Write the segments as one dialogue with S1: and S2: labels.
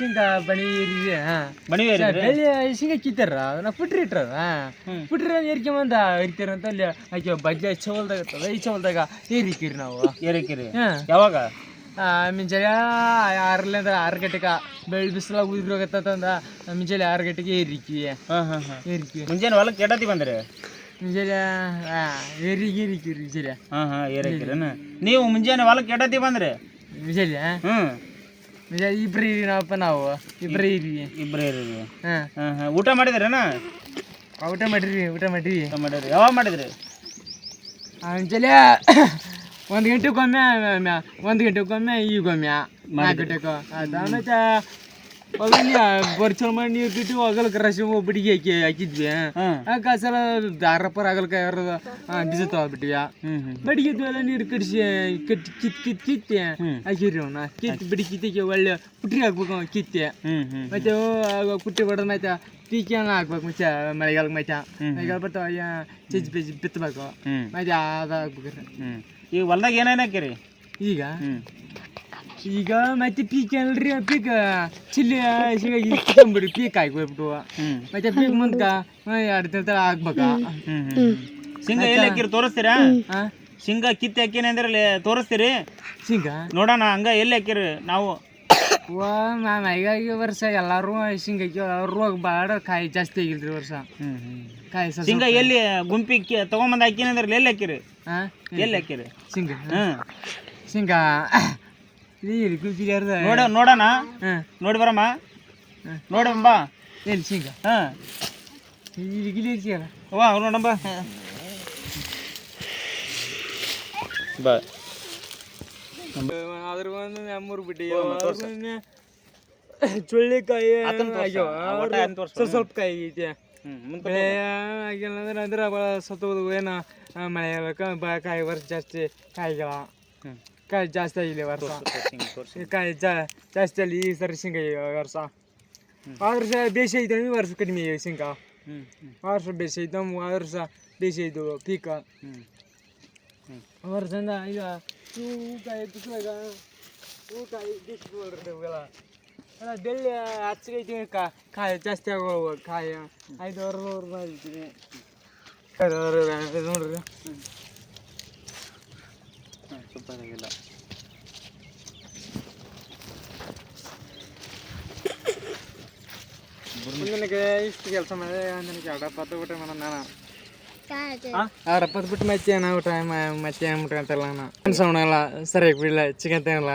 S1: ಶೇಂಗಾ ಬಣಿ
S2: ಬಣಿವೇರಿ
S1: ಬೆಳ್ಳಿ ಶೇಂಗಾ ಕಿತ್ತಾರ ನಾ ಪುಟ್ರಿ ಇಟ್ರ. ಪುಟ್ರಿ ಏರ್ಕೊಂಬಂದ ಇರ್ತೀರ ಅಂತ ಅಲ್ಲಿ ಆಕೆ ಬಜ್ಜೆ ಚವಲ್ದಾಗ ಈ ಚವಲ್ದಾಗ ಏರಿಕಿರಿ ನಾವು.
S2: ಏರಿಕಿರಿ? ಯಾವಾಗ?
S1: ಮುಂಜಾನೆ ಆರರಿಂದ ಆರು ಗಂಟೆಗೆ ಬೆಳ್ಳಿ ಬಿಸಿಲಾಗ ಉದ್ರಿ ಹೋಗತ್ತಂದ ಮಿಂಜಾಲೆ ಆರು ಗಂಟೆಗೆ ಏರಿಕಿ.
S2: ಹಾಂ ಹಾಂ ಹಾಂ.
S1: ಏರಿಕಿ.
S2: ಮುಂಜಾನೆ ಹೊಲಕ್ಕೆ ಎಡತಿ ಬಂದ್ರಿ?
S1: ಮುಂಜಾನೆ ಏರಿಗೆ ಏರಿಕಿರಿ ಮುಂಜಾನೆ
S2: ಹಾಂ ಹಾಂ ನೀವು ಮುಂಜಾನೆ ಹೊಲಕ್ಕೆ ಎಡತಿ ಬಂದ್ರಿ?
S1: ಮುಂಜಾನೆ
S2: ಹ್ಞೂ
S1: ಇಬ್ರು ಇರಿ ನಾವಪ್ಪ ನಾವು. ಇಬ್ರು ಇರಿ.
S2: ಇಬ್ರು ಇರಿ
S1: ಹಾಂ.
S2: ಹಾಂ ಹಾಂ. ಊಟ ಮಾಡಿದ್ರೇನ?
S1: ಊಟ ಮಾಡಿರಿ ಊಟ ಮಾಡಿರಿ
S2: ಊಟ ಮಾಡಿದ್ರಿ. ಯಾವಾಗ ಮಾಡಿದ್ರಿ?
S1: ಮುಂಜಾನೆ ಒಂದು ಗಂಟೆಗೊಮ್ಮೆ ಒಂದು ಗಂಟೆಗೊಮ್ಮೆ ಈಗೊಮ್ಮೆ. ನಾಲ್ಕು ಗಂಟೆಗೆ ಅದು ಆಮೇಲೆ ಬರ್ಚಲ್ ಮಾಡಿ ನೀರು ಬಿಟ್ಟು ಹೋಗಲ್ಕ ರಸಿ ಒಬ್ಬಡಿಗೆ ಹಾಕಿ ಹಾಕಿದ್ವಿ. ಕಾಸೆಲ್ಲ ದಾರಪ್ಪರ ಆಗಲ್ಕ ಯಾರದ ಬೀಜ
S2: ಹ್ಞೂ
S1: ಬಡಿಗಿದ್ವಿ ಎಲ್ಲ ನೀರು ಕಡಿಸಿ ಕಟ್ ಕಿತ್ ಕಿತ್ ಕಿತ್ತಿ. ಹಾಕಿರಿ ಅವ್ನ ಕಿತ್ ಬಿಡಿ ಕಿತ್ತಿಗೆ ಒಳ್ಳೆ ಪುಟ್ರಿ ಹಾಕ್ಬೇಕು ಕಿತ್ತೆ. ಮತ್ತೆ ಪುಟ್ಟಿ ಹೊಡೆದ ಮತ್ತೆ ಪೀಕಿಯನ್ನ ಹಾಕ್ಬೇಕು ಮುಂಚೆ ಮಳೆಗಾಲಕ್ಕೆ ಮತ್ತೆ. ಮಳೆಗಾಲ ಬರ್ತಾವ ಚಜ್ಜಿ ಬಿಜ್ ಬಿತ್ತಬೇಕು ಮತ್ತೆ ಅದು ಹಾಕ್ಬೇಕ್ರಿ
S2: ಹ್ಞೂ ಈಗ ಹೊಲ್ದಾಗ ಏನೇನು ಹಾಕಿರಿ?
S1: ಈಗ? ಈಗ ಮತ್ತೆ ಪೀಕ್ ಅಲ್ರಿ ಪೀಕ್ ಚಿಲ್ಲಿ ಸಿಗಾಗಿ ಕಿತ್ತಂಬಿಡಿ ಪೀಕ್ ಹಾಕ್ಬಿಟ್ಟು
S2: ಹ್ಞೂ
S1: ಮತ್ತೆ ಪೀಕ್ ಮುಂದ್ಕ ಎರಡು ತಿಂಗಳ ಹಾಕ್ಬೇಕ
S2: ಹ್ಞೂ ಹ್ಞೂ ಶೇಂಗಾ ಎಲ್ಲಿ ಹಾಕಿರಿ ತೋರಿಸ್ತೀರಾ?
S1: ಹಾ
S2: ಶೇಂಗಾ ಕಿತ್ತು ಹಾಕಿನಿ ಅಂದ್ರೆ ತೋರಿಸ್ತೀರಿ?
S1: ಸಿಂಗ?
S2: ನೋಡೋಣ ಹಂಗ ಎಲ್ಲಿ ಹಾಕಿರಿ ನಾವು?
S1: ವಾ ಮ್ಯಾಮ್ ಈಗ ಈ ವರ್ಷ ಎಲ್ಲಾರು ಹಿಂಗ ರೋಗ ಬಾಡ ಕಾಯಿ ಜಾಸ್ತಿ ಆಗಿಲ್ರಿ ವರ್ಷ. ಕಾಯಿ
S2: ಶೇಂಗಾ ಎಲ್ಲಿ ಗುಂಪಿ ಕಿ- ತಗೊಂಬಂದು ಹಾಕಿನ ಅಂದ್ರೆ ಎಲ್ಲಿ ಹಾಕಿರಿ?
S1: ಹಾ
S2: ಎಲ್ಲಿ ಹಾಕಿರಿ?
S1: ಸಿಂಗ?
S2: ಹ್ಞೂ
S1: ಕುಲ್ತಿರ್ದ
S2: ನೋಡ ನೋಡೋಣ.
S1: ಹಾ.
S2: ನೋಡಿ ಬರಮ್ಮ.
S1: ಹ್ಮ್.
S2: ನೋಡಮ್ಮ ಬಾ.
S1: ಎಲ್ಲಿ ಸಿಂಗ?
S2: ಹಾಂ.
S1: ಇಲ್ಲಿ ಗಿಲಿ ಇರ್ತೀಯಲ್ಲ
S2: ವಾ ನೋಡಮ್ಮ ಬಾ. ಬಾ.
S1: ಅದ್ರ ಒಂದು ನಮ್ಮೂರು ಬಿಟ್ಟು ಚುಳ್ಳಿಕಾಯಿ ಸ್ವಲ್ಪ ಕಾಯಿ ಐತಿ. ಬೆಳೆ ಆಗಿಲ್ಲ ಅಂದ್ರೆ ಅಂದ್ರೆ ಭಾಳ ಸತ್ತೋದು ಏನು ಮಳೆ ಕಾಯಿ ವರ್ಷ ಜಾಸ್ತಿ ಕಾಯಿಗಳ.
S2: ಹ್ಞೂ
S1: ಕಾಯಿ ಜಾಸ್ತಿ ಆಗಿಲ್ಲ ಈ ವರ್ಷ ಕಾಯಿ ಜಾ ಜಾಸ್ತಿ ಅಲ್ಲಿ ಈ ಸರಿ ಶೇಂಗಾ ವರ್ಷ. ಆ ವರ್ಷ ಬೇಸಿ ಐತೆ ಈ ವರ್ಷ ಕಡಿಮೆ ಇದೆ ಶೇಂಗಾ. ಆ ವರ್ಷ ಬೇಸಿ ಐತೆ ನಮ್ಮ ಆ ವರ್ಷ ಬೇಸಿ ಐದು ಪೀಕ. ವರ್ಷದಿಂದ ಈಗ ಊಟ ಬಿಸಿಲಾಗ ಹೂ ಕಾಯಿ ಬಿಸಿಲ್ರಿ ಇವೆಲ್ಲ. ಬೆಳ್ಳಿ ಹಚ್ಚಿಗೈತಿ ಕಾ ಕಾಯಿ ಜಾಸ್ತಿ ಆಗೋವು ಕಾಯಿ. ಐದು ವರ್ಷ ನೋಡ್ರಿ.
S2: ಸೂಪರ್ ಆಗಿಲ್ಲ
S1: ನನಗೆ ಇಷ್ಟು ಕೆಲಸ ಮಾಡಿದೆ ನನಗೆ ಎರಡು ಎಪ್ಪತ್ತು ಬಿಟ್ಟೆ ಮಾಡೋಣ ನಾನು. ಎಪ್ಪತ್ತು ಬಿಟ್ಟು ಮತ್ತೆ ನಾವು ಟೈಮ್ ಮಚ್ಚಿ ಏನು ಮುಟ್ಕೊಂತಲ್ಲ ನಾನು. ಸೌಣಲ್ಲ ಸರಿಯಾಗಿ ಬಿಡಲ್ಲ ಚಿಕನ್ ತಿನ್ನಲ್ಲ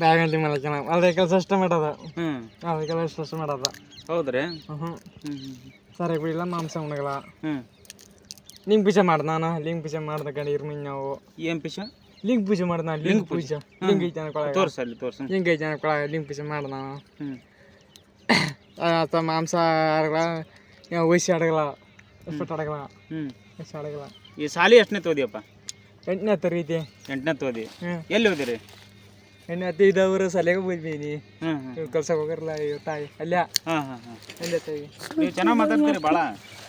S1: ಬ್ಯಾಗ್ ಗಂಟೆ ಮೇಲೆ ಚೆನ್ನ ಅದೇ ಕೆಲಸ ಅಷ್ಟೇ ಮಾಡೋದು.
S2: ಹ್ಞೂ
S1: ಅದೇ ಕೆಲಸ ಅಷ್ಟೇ ಮಾಡೋದು.
S2: ಹೌದ್ರಿ?
S1: ಹ್ಞೂ ಸರಿಯಾಗಿ ಬಿಡಲ್ಲ ಮಾಂಸ ಉಣಗಲ್ಲ
S2: ಹ್ಞೂ
S1: ಲಿಂಗ್ ಪಿಜಾ ಮಾಡ್ದ ನಾನು. ಲಿಂಗ್ ಪಿಜಾ ಮಾಡ್ದ ಗಂಡ ಇರ್ಮಿ ನಾವು.
S2: ಏನು ಪಿಶ
S1: ಲಿಂಗ ಪೂಜೆ ಮಾಡ್ದ ಲಿಂಗ ಪೂಜೆ. ಲಿಂಗ ಐತೆ ಅನ್ಕೊಳಗ
S2: ತೋರ್ಸ ಅಲ್ಲಿ ತೋರ್ಸ.
S1: ಲಿಂಗ ಐತೆ ಅನ್ಕೊಳಗ ಲಿಂಗ ಪೂಜೆ ಮಾಡ್ದ ಆತ ಮಾಂಸ ಆಡಗಲ್ಲ ವಯಸ್ಸು ಆಡಗಳ ಎಷ್ಟು
S2: ಆಡಗಳ
S1: ಎಷ್ಟು ಆಡಗಲ್ಲ
S2: ಈ ಸಾಲಿ ಎಷ್ಟನೇ ತೋದಿಯಪ್ಪ?
S1: ಎಂಟನೇ ತರಗತಿ.
S2: ಎಂಟನೇ ತೋದಿ. ಎಲ್ಲಿ ಹೋದಿರಿ
S1: ಎಣ್ಣೆ ಹತ್ತು ಇದ್ದವರು ಸಲಿಗೆ
S2: ಕೆಲಸ
S1: ಕಲ್ಸಕ್ಕೆ ಹೋಗಿರಲ್ಲ ತಾಯಿ. ಅಲ್ಲೇ.
S2: ಹಾಂ ಹಾಂ ಹಾಂ.
S1: ಅಲ್ಲೇ ತಾಯಿ
S2: ನೀವು ಚೆನ್ನಾಗಿ ಮಾತಾಡ್ತೀರಿ ಭಾಳ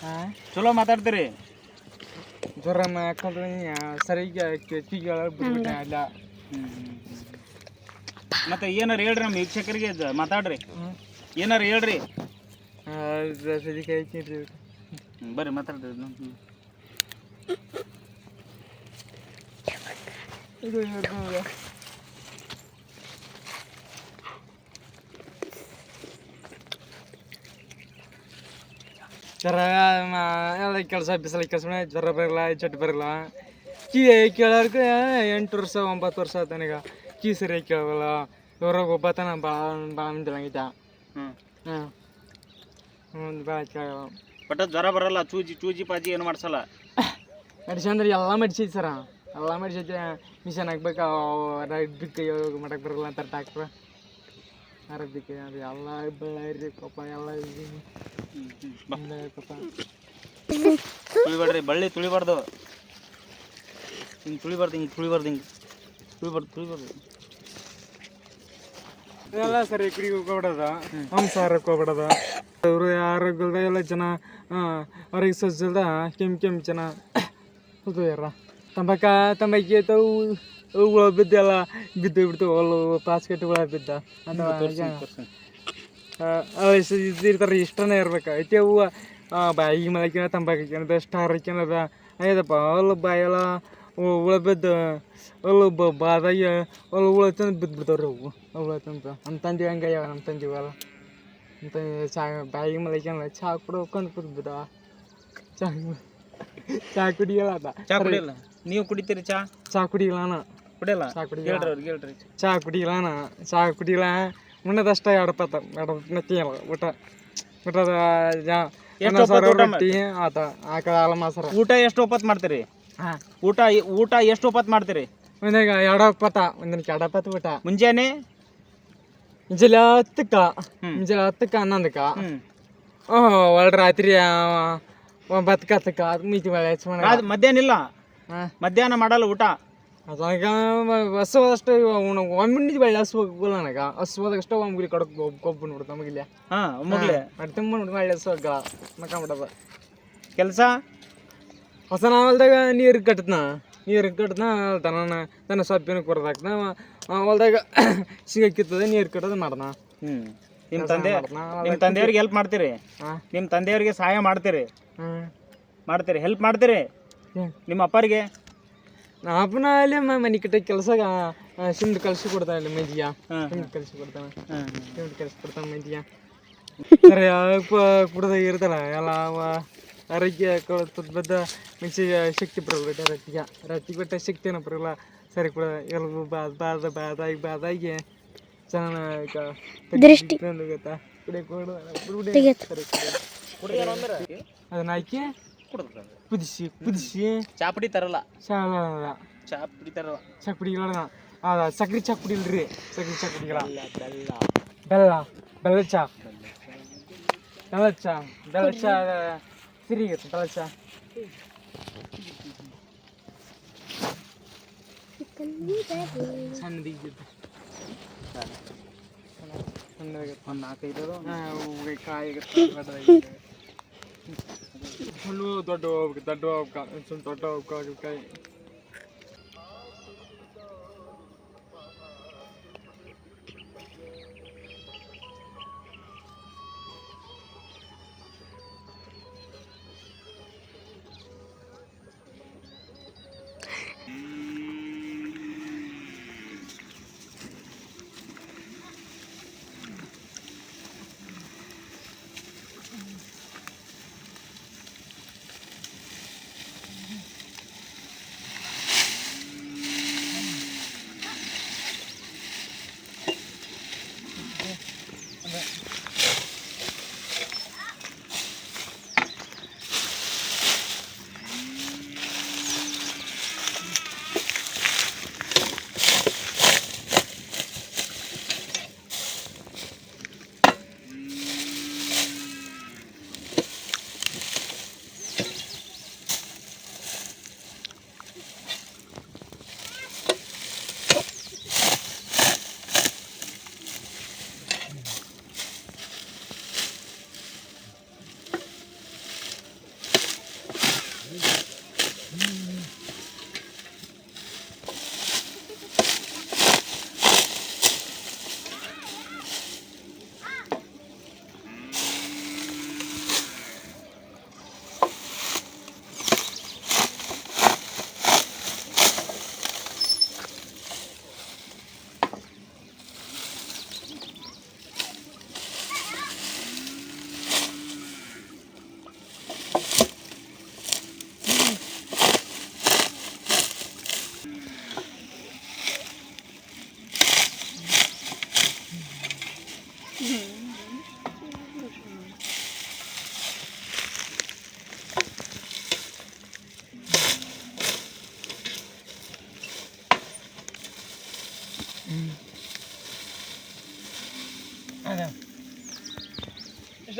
S1: ಹಾಂ?
S2: ಚಲೋ ಮಾತಾಡ್ತೀರಿ.
S1: ಜ್ವರ ಹಾಕೊಂಡ್ರೆ ಸರಿಗೆ ಕಿವಿಗಳ ಬಿಟ್ಬಿಟ್ಟೆ ಅಲ್ಲ
S2: ಮತ್ತೆ ಏನಾರು ಹೇಳ್ರಿ ನಮ್ಮ ವೀಕ್ಷಕರಿಗೆ ಮಾತಾಡ್ರಿ. ಏನಾರ ಹೇಳ್ರಿ? ಸರಿ ಬರ್ರಿ ಮಾತಾಡ್ರಿ
S1: ಇದು ಇದು ಜ್ವರ ಎಲ್ಲ ಕೆಲಸ ಬಿಸಿಲು ಕೆಲಸ ಜ್ವರ ಬರಲ್ಲ ಚಟ್ ಬರಲ್ಲ. ಕೀ ಕೇಳೋರ್ಗೆ ಎಂಟು ವರ್ಷ ಒಂಬತ್ತು ವರ್ಷ ಆಯ್ತು ನನಗೆ ಕೀ ಸರಿಯಾಗಿ ಕೇಳಲ್ಲ. ಹೊರಗೆ ಒಬ್ಬತನ ಭಾಳ ಭಾಳ ಮಂದಿರಂಗಿದ್ದ
S2: ಹ್ಞೂ
S1: ಹ್ಞೂ ಭಾಳ ಕೇಳಲ್ಲ
S2: ಬಟ್ ಜ್ವರ ಬರಲ್ಲ ಚೂಜಿ ಚೂಜಿ ಪಾಜಿ ಏನು ಮಾಡ್ಸಲ್ಲ.
S1: ಮಡಿಸಿ ಅಂದ್ರೆ ಎಲ್ಲ ಮಡಿಸೈತಿ ಸರ. ಎಲ್ಲ ಮಡಿಸೈತಿ ಮಿಷನ್ ಹಾಕ್ಬೇಕು ಬಿಕ್ಕ ಮಾಡಕ್ಕೆ ಬರಲ್ಲ ಅಂತ ಡಾಕ್ಟ್ರ ಆರೋಗ್ಯಕ್ಕೆ ಅದು ಎಲ್ಲ ಬಳ್ಳಾರಿ ಪಾಪ ಎಲ್ಲ
S2: ತುಳಿಬೇಡ್ರಿ ಬಳ್ಳಿ ತುಳಿಬಾರ್ದು. ಹಿಂಗೆ ತುಳಿಬಾರ್ದು ಹಿಂಗೆ ತುಳಿಬಾರ್ದು ಹಿಂಗೆ ತುಳಿಬಾರ್ದು ತುಳಿಬಾರ್ದು.
S1: ಎಲ್ಲ ಸರಿ ಕುಡಿಗೆ ಹೋಗ್ಬಿಡೋದು? ಮಾಂಸಾಹಾರಕ್ಕೆ ಹೋಗ್ಬಿಡೋದು? ಅವರು ಆರೋಗ್ಯದ ಎಲ್ಲ ಜನ ಅವ್ರಿಗೆ ಸಜ್ಜಲ್ದ ಕೆಮ್ಮು ಕೆಮ್ಮು ಜನ. ಯಾರ? ತಂಬಾಕ ತಂಬಾಕಿ ಐತವು ಹುಳ ಬಿದ್ದೆಲ್ಲ ಬಿದ್ದು ಬಿಡ್ತು ಹೊಲ್ಲು ಪಾಸ್ ಕಟ್ಟಿ ಹುಳ ಬಿದ್ದ ಅಥವಾ ಇರ್ತಾರೆ ಇಷ್ಟನೇ ಇರ್ಬೇಕು ಐತೆ ಹೂವು ಬಾಯಿಗೆ ಮಲಕಿನ ತಂಬಾಕಿನದ ಸ್ಟಾರ್ ಹಾಕ್ಯನದ ಐದಪ್ಪ ಹೊಲ ಬಾಯೆಲ್ಲ ಹುಳ ಬಿದ್ದು ಹೊಲ ಬಾದಾಗಿ ಹೊಲ ಹುಳ ತಂದು ಬಿದ್ದು ಬಿಡ್ತಾವ್ರಿ ಅವು ಹುಳ ತಂದು ನಮ್ಮ ತಂದೆ ಹಂಗೆ ಆಗ್ಯಾವ ನಮ್ಮ ತಂದೆ ಅವೆಲ್ಲ ಅಂತ ಚಾ ಬಾಯಿಗೆ ಮಲಕ್ಯಾನ ಚಾ ಕೂಡ ಹೋಗ್ಕೊಂಡು ಕೂತ್ ಬಿದ್ದಾವ ಚಾ ಚಾ ಕುಡಿಯಲ್ಲ ಅದ
S2: ಚಾ ಕುಡಿಯಲ್ಲ ನೀವು ಕುಡಿತೀರಿ ಚಾ?
S1: ಚಾ ಕುಡಿಯಲ್ಲ ಅಣ್ಣ.
S2: ಕುಡಿಯಲ್ಲ?
S1: ಚಾ ಕುಡಿಯಲ್ಲ.
S2: ಹೇಳ್ರಿ ಅವ್ರಿಗೆ ಹೇಳ್ರಿ.
S1: ಚಾ ಕುಡಿಯಲ್ಲ ಅಣ್ಣ. ಚಾ ಕುಡಿಯಲ್ಲ. ಉಣ್ಣದಷ್ಟ ಎರಡು ಪತ್ತ ಎರಡು ಮೆತ್ತಿಯಲ್ಲ ಊಟ. ಊಟದ
S2: ಎಷ್ಟು
S1: ರೊಟ್ಟಿ ಆತ ಆಕಳ ಹಾಲು ಮೊಸರು.
S2: ಊಟ ಎಷ್ಟು ಒಪ್ಪತ್ತು ಮಾಡ್ತೀರಿ?
S1: ಹಾಂ.
S2: ಊಟ ಊಟ ಎಷ್ಟು ಒಪ್ಪತ್ತು ಮಾಡ್ತೀರಿ?
S1: ಒಂದಾಗ ಎರಡು ಪತ್ತ ಒಂದಿನಕ್ಕೆ ಎರಡು ಪತ್ತ ಊಟ.
S2: ಮುಂಜಾನೆ?
S1: ಮುಂಜಾನೆ ಹತ್ತಕ್ಕ. ಮುಂಜಾನೆ ಹತ್ತಕ್ಕ ಹನ್ನೊಂದಕ್ಕ. ಓಹ್ ಒಳ್ಳೆ ರಾತ್ರಿ ಒಂಬತ್ತಕ್ಕ ಹತ್ತಕ್ಕ ಅದು ಮಿತಿ
S2: ರಾತ್- ಮಧ್ಯಾಹ್ನ ಇಲ್ಲ? ಮಧ್ಯಾಹ್ನ ಮಾಡಲ್ಲ ಊಟ?
S1: ಅದಾಗ ಹಸುವಾದಷ್ಟು ಒಮ್ಮಿನಿದ್ದು ಬೆಳೆ ಹಸುವಾಗಲ್ಲ ನನಗೆ. ಹಸುವಾದಷ್ಟು ಒಮ್ಮಿಗೆ ಕಡಕ್ ಕೊಬ್ಬು ನೋಡ್ದು ನಮಗಿಲ್ಲ
S2: ಹಾ ಮುಗ್ಲೆ
S1: ತುಂಬ ನೋಡಿ ಒಳ್ಳೆ ಹಸುವಾಗ. ಮಕ್ಕಂಬಿಡದ
S2: ಕೆಲಸ?
S1: ಹೊಸ ನಾವಲ್ದಾಗ ನೀರು ಕಟ್ತನ. ನೀರು ಕಟ್ತನ ದನ ದನ ಸೊಪ್ಪಿನ ಕೊರ್ದಾಕ್ನ ಹೊಲ್ದಾಗ ಸಿಗಕ್ಕಿರ್ತದೆ ನೀರು ಕಟ್ಟೋದು ಮಾಡ್ದ
S2: ಹ್ಮ್. ನಿಮ್ಮ ತಂದೆ ನಿಮ್ಮ ತಂದೆಯವ್ರಿಗೆ ಹೆಲ್ಪ್ ಮಾಡ್ತೀರಿ? ನಿಮ್ಮ ತಂದೆಯವ್ರಿಗೆ ಸಹಾಯ ಮಾಡ್ತೀರಿ? ಮಾಡ್ತೀರಿ? ಹೆಲ್ಪ್ ಮಾಡ್ತೀರಿ? ನಿಮ್ಮ ಅಪ್ಪರಿಗೆ?
S1: ಅಪ್ಪನ ಅಲ್ಲಿ ಮನೆ ಕಟ್ಟ ಕೆಲಸ ಸಿಮ್ದು ಕಳ್ಸಿ ಕೊಡ್ತಾನೆ ಅಲ್ಲಿ
S2: ಮೈದಿಯ
S1: ಸಿಮ್ದು ಕಳ್ಸಿ ಕೊಡ್ತಾನೆ. ಸಿಮ್ದು ಕಳ್ಸಿ ಕೊಡ್ತಾನೆ ಮಂದಿಗೆ ಸರಿ ಕುಡ್ದಾಗ ಇರ್ತಾರ. ಎಲ್ಲ ಅವ ಆರೋಗ್ಯ ಕೊಳತದ ಬದ್ದ ಮನುಷ್ಯಗೆ ಶಕ್ತಿ ಬರಬೇಕು ರತ್ತಿಗೆ ರತ್ತಿಗೆ ಬಿಟ್ಟ ಶಕ್ತಿನ ಬರಲ್ಲ. ಸರಿ ಕೂಡ ಎಲ್ಲರೂ ಬಾದ ಬಾದ ಬಾದಾಗಿ ಬಾದಾಗಿ ಚೆನ್ನಾಗಿ. ಗೊತ್ತಾ. ಅದನ್ನ ಹಾಕಿ ಕುದಿಸಿ ಕುದಿಸಿ
S2: ಚಾಪುಡಿ ತರಲ್ಲ
S1: ಶಾಲ
S2: ಚಾಪುಡಿ ತರಲ್ಲ
S1: ಚಕ್ಕುಡಿಗಳ ಅದ ಸಕ್ರೆ ಚಾ ಕುಡಿಲ್ರಿ ಸಕ್ರೆ ಚಾ ಕುಡಿಗಳ ಬೆಲ್ಲ ಬೆಲ್ಲ ಚಾ ಬೆಲ್ಲ ಚಾ ಬೆಲ್ಲ ಚಾ ಸಿರಿಗತ್ತೆ ಬೆಲ್ಲ ಚಾ ಸಣ್ಣದಿದ್ದು ಸಣ್ಣದಾಗತ್ತೆ
S2: ಒಂದು ನಾಲ್ಕೈದು
S1: ಕಾಯಿ ದೊಡ್ಡದಾಗಿ ಹುಲ್ಲು ದೊಡ್ಡ ಹೋಗ್ಬೇಕು ದೊಡ್ಡ ಹೋಗ್ಬೇಕು ದೊಡ್ಡ ಹೋಗ್ಬೇಕು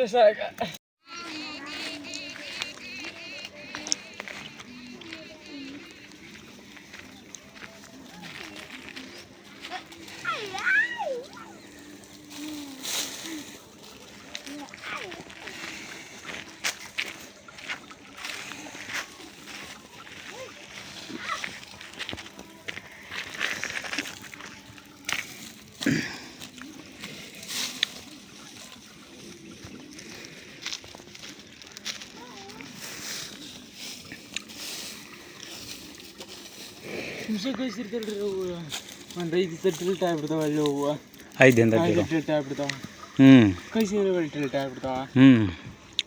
S1: ಇಷ್ಟು ಸಾಕ ವರ್ಷ ಮಾತಾಡಿದಲ್ಲ ಅವು ಒಂದು ಐದು ಆಗ್ಬಿಡ್ತಾವ ಅಲ್ಲಿ ಹೂವು
S2: ಐದು
S1: ಟಿಲ್ಟ್ ಆಗ್ಬಿಡ್ತಾವ
S2: ಹ್ಞೂ
S1: ಟಿಲ್ಟ್ ಆಗ್ಬಿಡ್ತಾವ
S2: ಹ್ಞೂ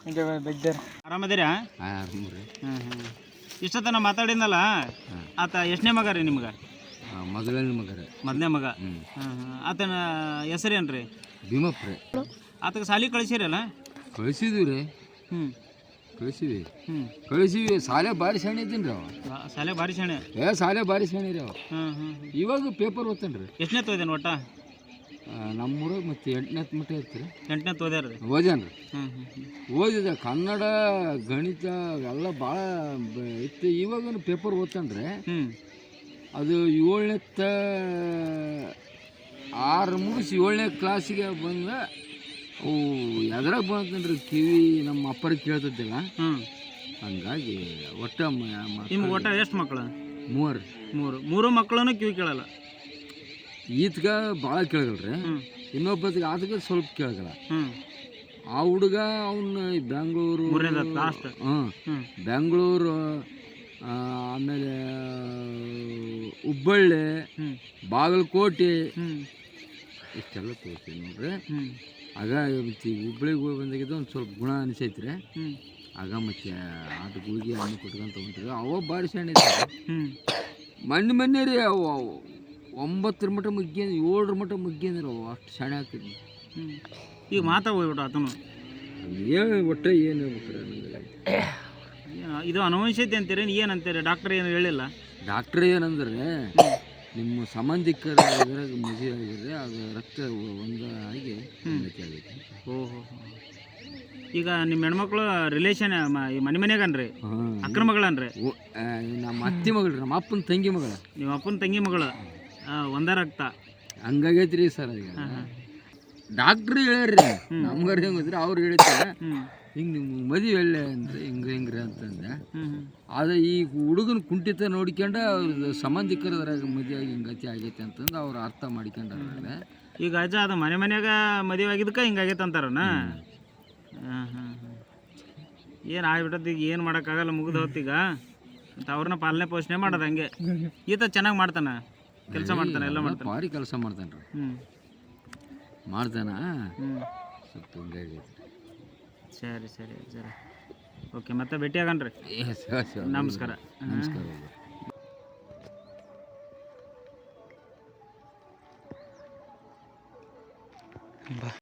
S1: ಹಿಂಗೆ ಬೆದ್ದಾರ
S2: ಆರಾಮದಿರಾ ಹ್ಞೂ ಹ್ಞೂ ಇಷ್ಟೊತ್ತನ ಮಾತಾಡಿದ್ನಲ್ಲ? ಆತ ಎಷ್ಟನೇ ಮಗ ರೀ ನಿಮ್ಗೆ?
S3: ಮೊದಲನೇ ಮಗ
S2: ಮೊದಲನೇ ಮಗ? ಆತನ ಹೆಸರೇನು ರೀ.
S3: ಭೀಮಪ್ರೆ
S2: ಆತಗೆ ಸಾಲಿ ಕಳಿಸಿರಲ್ಲ?
S3: ಕಳಿಸಿದ್ವಿ ರೀ.
S2: ಹ್ಞೂ
S3: ಕಳಿಸಿವಿ.
S2: ಹ್ಞೂ
S3: ಕಳಿಸಿವಿ. ಸಾಲೆ ಭಾರಿ ಶಾಣೆ ಇದ್ದೀನಿ ರೀ ಸಾಲೆ
S2: ಶಾಲೆ ಭಾರಿ ಶಾಣೆ.
S3: ಏ ಸಾಲೆ ಭಾರಿ ಶಾಣೆ ರೀ ಅವ. ಇವಾಗ ಪೇಪರ್ ಓದ್ತಾನೆ ರೀ
S2: ಎಷ್ಟನೇ ತೋದೇನು ಒಟ್ಟ?
S3: ನಮ್ಮೂರಾಗ ಮತ್ತೆ ಎಂಟನೇ ಮಟ್ಟ ಇರ್ತೀರಿ
S2: ಎಂಟನೇ ಓದ್ಯಾರ ರೀ.
S3: ಓದ್ಯಾನ ರೀ
S2: ಹ್ಞೂ
S3: ಕನ್ನಡ ಗಣಿತ ಎಲ್ಲ ಭಾಳ ಇತ್ತು. ಇವಾಗ ಪೇಪರ್ ಓದ್ತಾನೆ ಅದು ಏಳನೇ ಆರು ಮುಗಿಸಿ ಏಳನೇ ಕ್ಲಾಸಿಗೆ ಬಂದ ಅವು ಎದ್ರಾಗ ಬಂತಂದ್ರೆ ಕಿವಿ? ನಮ್ಮ ಅಪ್ಪರಿಗೆ ಕೇಳ್ತಿದ್ದಿಲ್ಲ.
S2: ಹ್ಮ್.
S3: ಹಂಗಾಗಿ ಒಟ್ಟ
S2: ನಿಮ್ಗೆ ಒಟ್ಟ ಎಷ್ಟು ಮಕ್ಕಳು
S3: ಮೂವರು.
S2: ಮೂರು. ಮೂರು ಮಕ್ಕಳನ್ನು ಕಿವಿ ಕೇಳಲ್ಲ?
S3: ಈತ್ಗ ಭಾಳ ಕೇಳಗಲ್ರಿ
S2: ರೀ
S3: ಇನ್ನೊಬ್ಬತ್ತಿಗೆ ಆತಗ ಸ್ವಲ್ಪ ಕೇಳಗಲ್ಲ. ಆ ಹುಡುಗ ಅವನ್ನ ಬೆಂಗಳೂರು ಹಾಂ. ಬೆಂಗಳೂರು ಆಮೇಲೆ ಹುಬ್ಬಳ್ಳಿ ಬಾಗಲಕೋಟೆ. ಇಷ್ಟೆಲ್ಲ ತೋರಿಸ್ತೀವಿ ನೋಡ್ರಿ. ಆಗ ಈಗ ಹುಬ್ಳಿಗೆ ಹೋಗಿ ಬಂದಾಗಿದ್ದು ಒಂದು ಸ್ವಲ್ಪ ಗುಣ ಅನಿಸೈತೆ
S2: ರೀ
S3: ಆಗ ಮತ್ತೆ ಆಟ ಗುಳಿಗೆ ಹಣ್ಣು ಕೊಟ್ಕೊಂತ ಹೊಂಟ್ರಿ ಅವ ಭಾರಿ ಸಣ್ಣ ಮೊನ್ನೆ ಮೊನ್ನೆ ರೀ ಅವು. ಅವು ಒಂಬತ್ತರ ಮಟ್ಟ ಮುಗ್ಗೇಂದ್ ಏಳರ ಮಟ್ಟ ಅಂದ್ರೆ ಅವು ಅಷ್ಟು ಸಣ್ಣ ಆಗ್ತಿದ್ವಿ
S2: ಹ್ಞೂ ಈಗ ಮಾತಾ ಹೋಗ್ಬಿಟ್ಟು ಆತನು?
S3: ಏನು ಒಟ್ಟೆ ಏನು ಹೇಳ್ಬಿಟ್ರೆ ನನಗೆ
S2: ಇದು ಅನುವಂಶತೆ ಅಂತೀರಿ ಏನು ಅಂತಾರೆ? ಡಾಕ್ಟರ್ ಏನು ಹೇಳಿಲ್ಲ?
S3: ಡಾಕ್ಟ್ರ್ ಏನಂದ್ರೆ ನಿಮ್ಮ ಸಂಬಂಧಿಕರ ಮದುವೆ ಆಗಿದ್ರೆ ಅದು ರಕ್ತ ಒಂದಾಗಿ ಆಗಿ ಉನ್ನತಿ ಆಗೈತಿ
S2: ಓಹೋ ಈಗ ನಿಮ್ಮ ಹೆಣ್ಮಕ್ಳು ರಿಲೇಷನ್ ಮನೆ ಮನೆಗನ್ರಿ?
S3: ಹಾಂ.
S2: ಅಕ್ರಮಗಳನ್ರಿ
S3: ನಮ್ಮ ಅತ್ತಿ ಮಗಳು ನಮ್ಮ ಅಪ್ಪನ ತಂಗಿ ಮಗಳ.
S2: ನಿಮ್ಮ ಅಪ್ಪನ ತಂಗಿ ಮಗಳು. ಒಂದ ರಕ್ತ.
S3: ಹಂಗಾಗೈತ್ರಿ ಸರ್ ಈಗ.
S2: ಹೇಳ್ರಿ
S3: ಡಾಕ್ಟ್ರ್ ಹೇಳ್ಯಾರ್ರಿ. ನಮ್ಗಾರ ಹೆಂಗ್ ಅವ್ರು ಹೇಳಿರ್ತಾರೆ
S2: ಹ್ಞೂ
S3: ಹಿಂಗೆ ನಿಮ್ಗೆ ಮದುವೆ ಒಳ್ಳೆ ಅಂದ್ರೆ ಹಿಂಗೆ ಹಿಂಗ್ರೆ ಅಂತಂದೆ. ಆದರೆ ಈ ಹುಡುಗನ ಕುಂಠಿತ ನೋಡ್ಕೊಂಡು ಅವ್ರ ಸಂಬಂಧಿಕರದ್ರಾಗ ಮದುವೆ ಆಗಿ ಹಿಂಗತಿ ಆಗೈತೆ ಅಂತಂದು ಅವ್ರು ಅರ್ಥ ಮಾಡ್ಕೊಂಡಾರ
S2: ಈಗ ಅಜ್ಜ ಅದು ಮನೆ ಮನ್ಯಾಗ ಮದುವೆ ಆಗಿದ್ದಕ್ಕೆ ಹಿಂಗಾಗೈತೆ ಅಂತಾರನ? ಹಾಂ ಹಾಂ ಹಾಂ ಏನು ಆಗ್ಬಿಟ್ಟದ ಈಗ ಏನು ಮಾಡೋಕ್ಕಾಗಲ್ಲ ಮುಗಿದ ಹೊತ್ತೀಗ ಮತ್ತು ಅವ್ರನ್ನ ಪಾಲನೆ ಪೋಷಣೆ ಮಾಡೋದು ಹಂಗೆ. ಈತ ಚೆನ್ನಾಗಿ ಮಾಡ್ತಾನೆ? ಕೆಲಸ ಮಾಡ್ತಾನೆ ಎಲ್ಲ ಮಾಡ್ತಾನೆ?
S3: ಭಾರಿ ಕೆಲಸ ಮಾಡ್ತಾನೆ? ರೀ
S2: ಹ್ಞೂ
S3: ಮಾಡ್ತಾನ ಸ್ವಲ್ಪ ಹಿಂಗಾಗೈತೆ
S2: ಸರಿ ಸರಿ ಸರಿ. ಓಕೆ ಮತ್ತೆ ಭೇಟಿ ಆಗನ್ರಿ
S3: ಏ, ಸ- ಸ-
S2: ನಮಸ್ಕಾರ.
S3: ನಮಸ್ಕಾರ.
S2: ಬಾ.